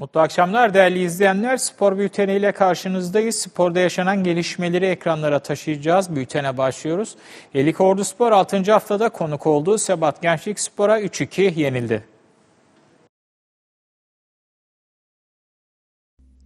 Mutlu akşamlar değerli izleyenler. Spor bülteni ile karşınızdayız. Sporda yaşanan gelişmeleri ekranlara taşıyacağız. Bültene başlıyoruz. Elik Ordu Spor 6. haftada konuk olduğu Sebat Gençlik Spor'a 3-2 yenildi.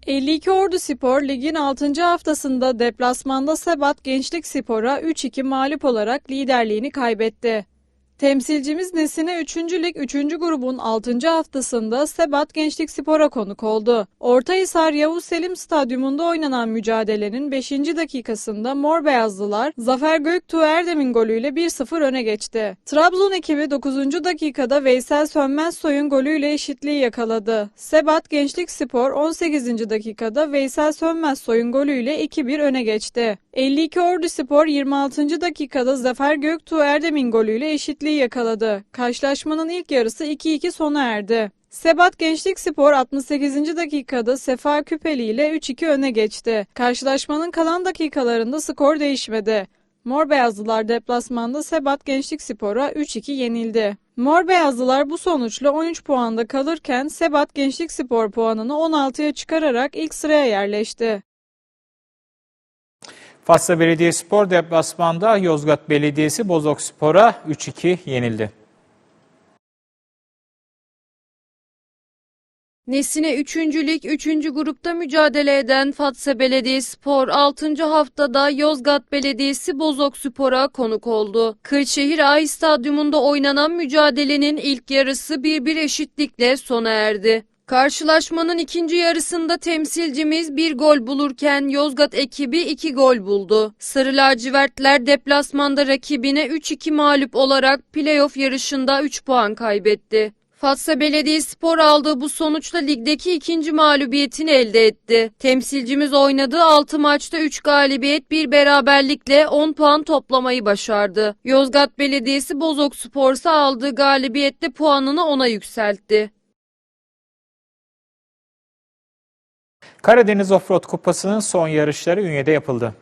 52 Ordu Spor ligin 6. haftasında deplasmanda Sebat Gençlik Spor'a 3-2 mağlup olarak liderliğini kaybetti. Temsilcimiz Nesine 3. Lig 3. grubun 6. haftasında Sebat Gençlik Spor'a konuk oldu. Ortahisar Yavuz Selim Stadyumunda oynanan mücadelenin 5. dakikasında Mor Beyazlılar Zafer Göktuğ Erdem'in golüyle 1-0 öne geçti. Trabzon ekibi 9. dakikada Veysel Sönmezsoy'un golüyle eşitliği yakaladı. Sebat Gençlik Spor 18. dakikada Veysel Sönmezsoy'un golüyle 2-1 öne geçti. 52 Ordu Spor 26. dakikada Zafer Göktuğ Erdem'in golüyle eşitliği yakaladı. Karşılaşmanın ilk yarısı 2-2 sona erdi. Sebat Gençlik Spor 68. dakikada Sefa Küpeli ile 3-2 öne geçti. Karşılaşmanın kalan dakikalarında skor değişmedi. Mor Beyazlılar deplasmanda Sebat Gençlik Spor'a 3-2 yenildi. Mor Beyazlılar bu sonuçla 13 puanda kalırken Sebat Gençlik Spor puanını 16'ya çıkararak ilk sıraya yerleşti. Fatsa Belediyespor deplasmanda Yozgat Belediyesi Bozok Spor'a 3-2 yenildi. Nesine 3. Lig 3. grupta mücadele eden Fatsa Belediyespor 6. haftada Yozgat Belediyesi Bozok Spor'a konuk oldu. Kırşehir Ay Stadyumunda oynanan mücadelenin ilk yarısı 1-1 eşitlikle sona erdi. Karşılaşmanın ikinci yarısında temsilcimiz bir gol bulurken Yozgat ekibi iki gol buldu. Sarı lacivertler deplasmanda rakibine 3-2 mağlup olarak playoff yarışında 3 puan kaybetti. Fatsa Belediyespor aldığı bu sonuçla ligdeki ikinci mağlubiyetini elde etti. Temsilcimiz oynadığı 6 maçta 3 galibiyet bir beraberlikle 10 puan toplamayı başardı. Yozgat Belediyesi Bozok Spor'sa aldığı galibiyette puanını 10'a yükseltti. Karadeniz Offroad Kupası'nın son yarışları Ünye'de yapıldı.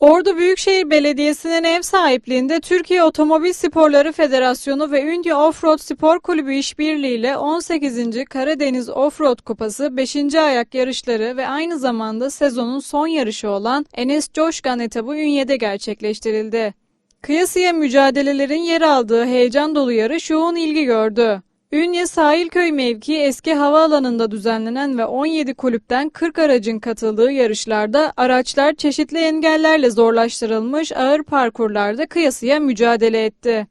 Ordu Büyükşehir Belediyesi'nin ev sahipliğinde Türkiye Otomobil Sporları Federasyonu ve Ünye Offroad Spor Kulübü işbirliğiyle 18. Karadeniz Offroad Kupası 5. ayak yarışları ve aynı zamanda sezonun son yarışı olan Enes Coşkan etabı Ünye'de gerçekleştirildi. Kıyasıya mücadelelerin yer aldığı heyecan dolu yarış yoğun ilgi gördü. Ünye Sahilköy mevkii eski havaalanında düzenlenen ve 17 kulüpten 40 aracın katıldığı yarışlarda araçlar çeşitli engellerle zorlaştırılmış ağır parkurlarda kıyasıya mücadele etti.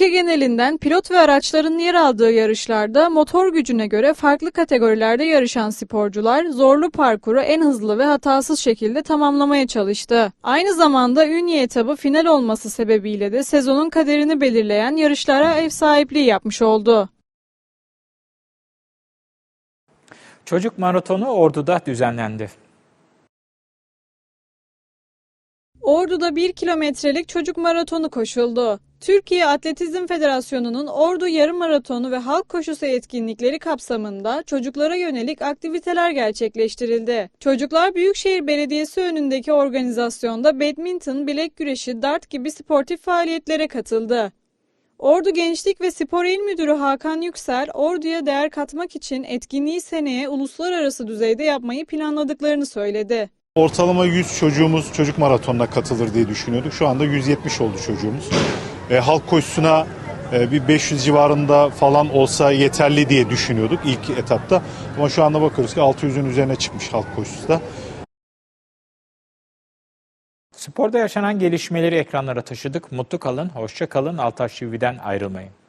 Ülke genelinden pilot ve araçların yer aldığı yarışlarda motor gücüne göre farklı kategorilerde yarışan sporcular zorlu parkuru en hızlı ve hatasız şekilde tamamlamaya çalıştı. Aynı zamanda Ünye etabı final olması sebebiyle de sezonun kaderini belirleyen yarışlara ev sahipliği yapmış oldu. Çocuk maratonu Ordu'da düzenlendi. Ordu'da 1 kilometrelik çocuk maratonu koşuldu. Türkiye Atletizm Federasyonu'nun Ordu Yarım Maratonu ve Halk Koşusu etkinlikleri kapsamında çocuklara yönelik aktiviteler gerçekleştirildi. Çocuklar Büyükşehir Belediyesi önündeki organizasyonda badminton, bilek güreşi, dart gibi sportif faaliyetlere katıldı. Ordu Gençlik ve Spor İl Müdürü Hakan Yüksel, Ordu'ya değer katmak için etkinliği seneye uluslararası düzeyde yapmayı planladıklarını söyledi. Ortalama 100 çocuğumuz çocuk maratonuna katılır diye düşünüyorduk. Şu anda 170 oldu çocuğumuz. E, halk koşusuna e, bir 500 civarında falan olsa yeterli diye düşünüyorduk ilk etapta. Ama şu anda bakıyoruz ki 600'ün üzerine çıkmış halk koşusu da. Sporda yaşanan gelişmeleri ekranlara taşıdık. Mutlu kalın, hoşça kalın. Altaş TV'den ayrılmayın.